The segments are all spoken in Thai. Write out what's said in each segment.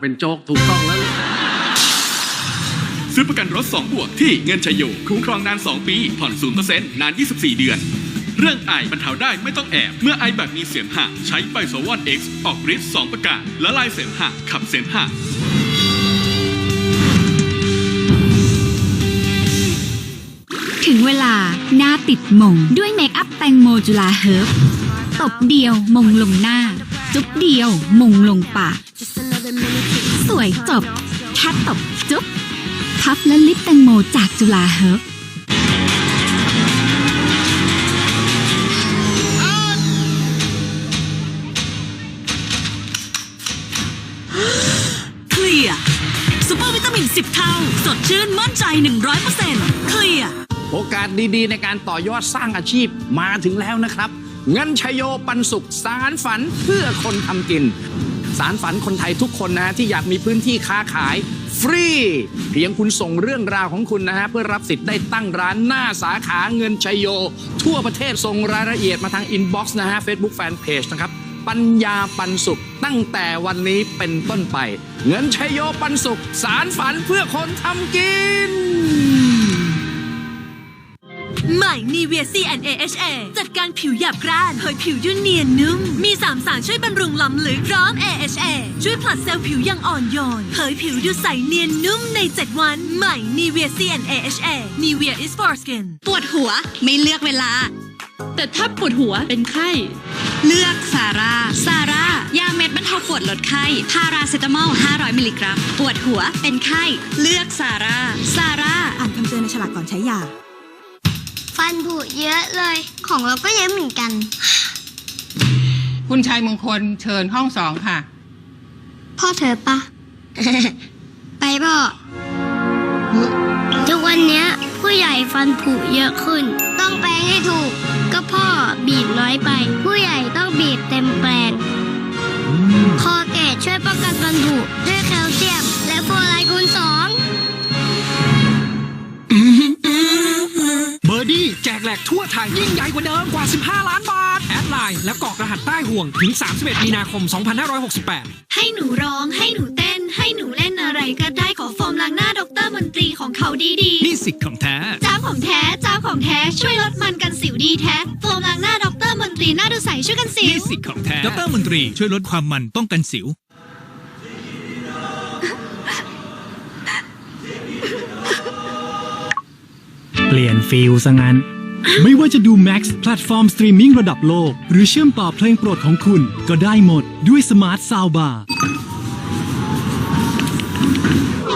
เป็นโจ๊กถูกต้องแล้ว ซื้อประกันรถ 2 บวกที่เงินชัยโยคุ้มครองนาน 2 ปี ผ่อน0%นาน 24 เดือน เรื่องไอบรรเทาได้ไม่ต้องแอบ เมื่อไอแบบมีเสมหะใช้ไบโซวอน X ออกฤทธิ์2ประการละลายเสมหะขับเสมหะถึงเวลาหน้าติดหมง ด้วยเมคอัพแตงโมจุลาเฮิร์บตบเดียวมงลงหน้า จุ๊บเดียวมงลงปาก สวยจบ แค่ตบจุ๊บพับและลิปแตงโมจากจุลาเฮิร์บเคลียร์ซูเปอร์วิตามิน 10 เท่า สดชื่นมั่นใจ 100%เคลียร์โอกาสดีๆ ในการต่อยอดสร้างอาชีพมาถึงแล้วนะครับเงินชยโยปันสุขสารฝันเพื่อคนทำกิน สารฝันคนไทยทุกคนนะฮะที่อยากมีพื้นที่ค้าขายฟรี เพียงคุณส่งเรื่องราวของคุณนะฮะเพื่อรับสิทธิ์ได้ตั้งร้านหน้าสาขาเงินชัยโย ทั่วประเทศส่งรายละเอียดมาทางอินบ็อกซ์นะฮะ Facebook Fanpage นะครับปัญญาปันสุขตั้งแต่วันนี้เป็นต้นไป เงินชัยโยปันสุข สารฝันเพื่อคนทำกิน ใหม่ Nivea CNAHA จัดการผิวหยาบกร้านเผยผิวยุ่นเนียนนุ่ม มี3สารช่วยบำรุงล้ำลึกพร้อม AHA ช่วยผลัดเซลล์ผิวอย่างอ่อนโยนเผยผิวดูใสเนียนนุ่มใน 7 วัน ใหม่ Nivea CNAHA Nivea is for skin ปวดหัวไม่เลือกเวลา แต่ถ้าปวดหัวเป็นไข้ เลือกซาร่าซาร่ายาเม็ดบรรเทาปวดลดไข้ พาราเซตามอล 500 มิลลิกรัม ปวดหัวเป็นไข้ เลือกซาร่าซาร่าอ่านคำเตือนในฉลากก่อนใช้ยา ฟันผุเยอะเลย ของเราก็เยอะเหมือนกัน คุณชายมงคลเชิญห้องสองค่ะ พ่อเธอปะ ไปพ่อทุกวันเนี้ย ผู้ใหญ่ฟันผุเยอะขึ้น ต้องแปลงให้ถูก ก็พ่อบีบน้อยไป ผู้ใหญ่ต้องบีบเต็มแปลงคอเกตช่วยป้องกันฟันผุด้วยแคลเซียม และฟลูออไรด์คูณ กแหลกทั่วไทยยิ่งใหญ่กว่าเดิมกว่า 15 ล้านบาท แอดไลน์และกรอกรหัสใต้ห่วงถึง 31 มีนาคม 2568 ให้หนูร้องให้หนูเต้น ให้หนูเล่นอะไรก็ได้ขอโฟมล้างหน้าดรมนตรีของเขาดีนี่สิทธิ์ของแท้ๆเจ้าของแท้เจ้าของแท้ช่วยลดมันกันสิวดีแท้โฟมล้างหน้าดรมนตรีหน้าดูใสช่วยกันสิวนี่สิทธิ์ของแท้ดรมนตรีช่วยลดความมันป้องกันสิวเปลี่ยนฟิลซะงั้น ไม่ว่าจะดู Max แพลตฟอร์มสตรีมมิ่งระดับโลก หรือเชื่อมต่อเพลงโปรดของคุณ ก็ได้หมดด้วยสมาร์ทซาวบาร์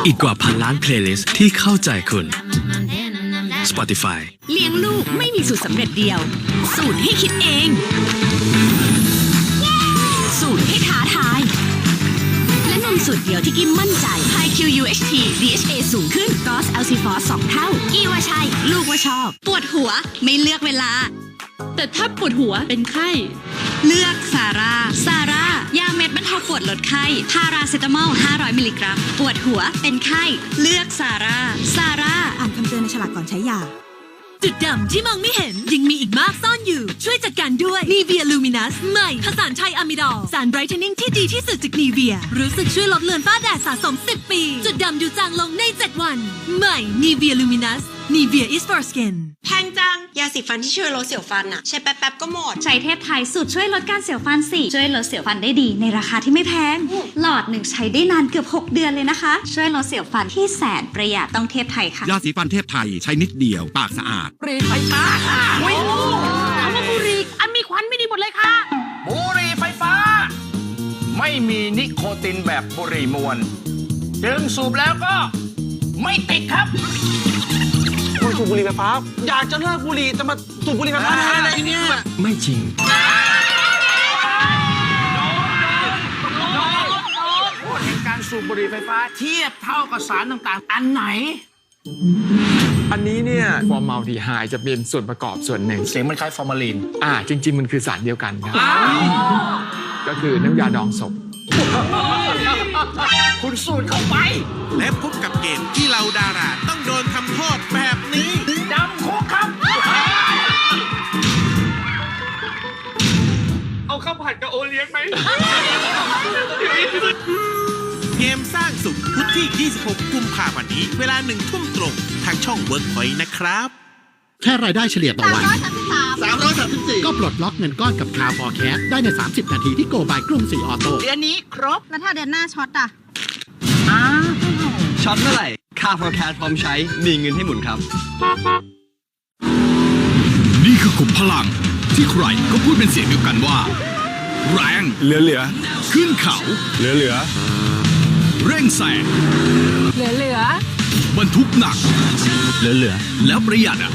อีกกว่าพันล้านเพลย์ลิสต์ที่เข้าใจคุณ Spotify เลี้ยงลูกไม่มีสูตรสำเร็จเดียว สูตรให้คิดเอง ดียวที่กิมมั่นใจ High QUHT DHA สูงขึ้น GOS LC f o s 2เท่า กี่ว่าใช่ลูกว่าชอบ ปวดหัวไม่เลือกเวลา แต่ถ้าปวดหัวเป็นไข้ เลือกซาร่าซาร่ายาเม็ดบรรเทาปวดลดไข้พาราเซตามอล 500 มิลลิกรัม ปวดหัวเป็นไข้ เลือกซาร่าซาร่าอ่านคำเตือนในฉลากก่อนใช้ยา จุดดำที่มองไม่เห็น ยังมีอีกมากซ่อนอยู่ ช่วยจัดการด้วยนีเวียลูมินัสใหม่ผสานชัยอะมิดอลสารไบรท์เทนนิ่งที่ดีที่สุดจากนีเวีย รู้สึกช่วยลดเลือนฝ้าแดดสะสม 10 ปี จุดดำดูจางลงใน 7 วัน ใหม่ Nivea Luminous Nivea is for skin แพงจัง ยาสีฟันที่ช่วยลดเสียวฟันอะใช้แป๊บๆก็หมด ใช้เทพไทยสูตรช่วยลดการเสียวฟันสี่ช่วยลดเสียวฟันได้ดีในราคาที่ไม่แพง หลอดหนึ่งใช้ได้นานเกือบ 6 เดือนเลยนะคะ ช่วยลดเสียวฟันที่แสนประหยัดต้องเทพไทยค่ะ ยาสีฟันเทพไทยใช้นิดเดียวปากสะอาดบุหรี่ไฟฟ้าค่ะเอามาบุหรี่อันมีควันไม่ดีหมดเลยค่ะ บุหรี่ไฟฟ้า ไม่มีนิโคตินแบบบุหรี่มวลจึงสูบแล้วก็ไม่ติดครับ สูบบุหรี่ไฟฟ้า อยากจะเลิกบุหรี่แต่มาสูบบุหรี่ไฟฟ้าแทนอะไรเนี่ยไม่จริงโทษแห่งการสูบบุหรี่ไฟฟ้าเทียบเท่ากับสารต่างๆ อันไหน อันนี้เนี่ยฟอร์มาลดีไฮจะเป็นส่วนประกอบส่วนหนึ่งเสียงมันคล้ายฟอร์มาลีนอ่า จริง ๆ มันคือสารเดียวกันครับ ก็คือน้ำยาดองศพ คุณสูดเข้าไป และพบกับเกมที่เราดาราต้องโดนทำโทษแบบนี้จำคุกครับ เอาข้าวผัดกับโอเลี้ยงไหมพิเกมสร้างสุขพุธที่ 26 กุมภาพันธ์นี้ เวลาหนึ่งทุ่มตรง ทางช่องเวิร์กพอยต์นะครับ แค่รายได้เฉลี่ยต่อวัน334 ก็ปลดล็อกเงินก้อนกับคาฟอร์แคสได้ใน 30 นาทีที่โกบายกรุงศรีออโต้เดือนนี้ครบ แล้วถ้าเดือนหน้าช็อตอะอ้าวช็อตเมื่อไหร่ค่า forecast พร้อมใช้มีเงินให้หมุนครับ นี่คือขุมพลัง ที่ใครก็พูดเป็นเสียงเดียวกันว่า แรงเหลือเหลือขึ้นเขาเหลือเหลือเร่งแซงเหลือเหลือบรรทุกหนัก เหลือเหลือแล้วประหยัดอะ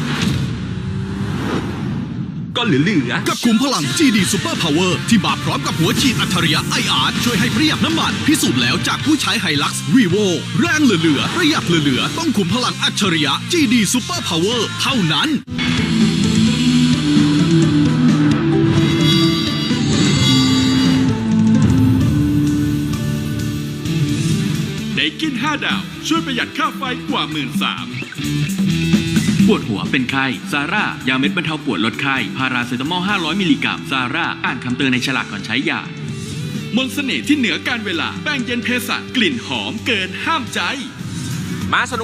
ก็เหลือเหลือกับขุมพลัง GD Super Power ที่มาพร้อมกับหัวฉีดอัจฉริยะ IR ช่วยให้ประหยัดน้ำมัน พิสูจน์แล้วจากผู้ใช้ไฮลักซ์ Vivo แรงเหลือๆประหยัดเหลือๆต้องขุมพลังอัจฉริยะ GD Super Power เท่านั้นได้กิน 5 ดาว ช่วยประหยัดค่าไฟกว่า 1 3ื่น ปวดหัวเป็นไข้ซาร่ายาเม็ดบรรเทาปวดลดไข้พาราเซตามอล 500 มิลลิกรัมซาร่าอ่านคำเตือนในฉลากก่อนใช้ยามนสเสน่ห์ที่เหนือการเวลาแป้งเย็นเพสัตกลิ่นหอมเกินห้ามใจ มาสนุก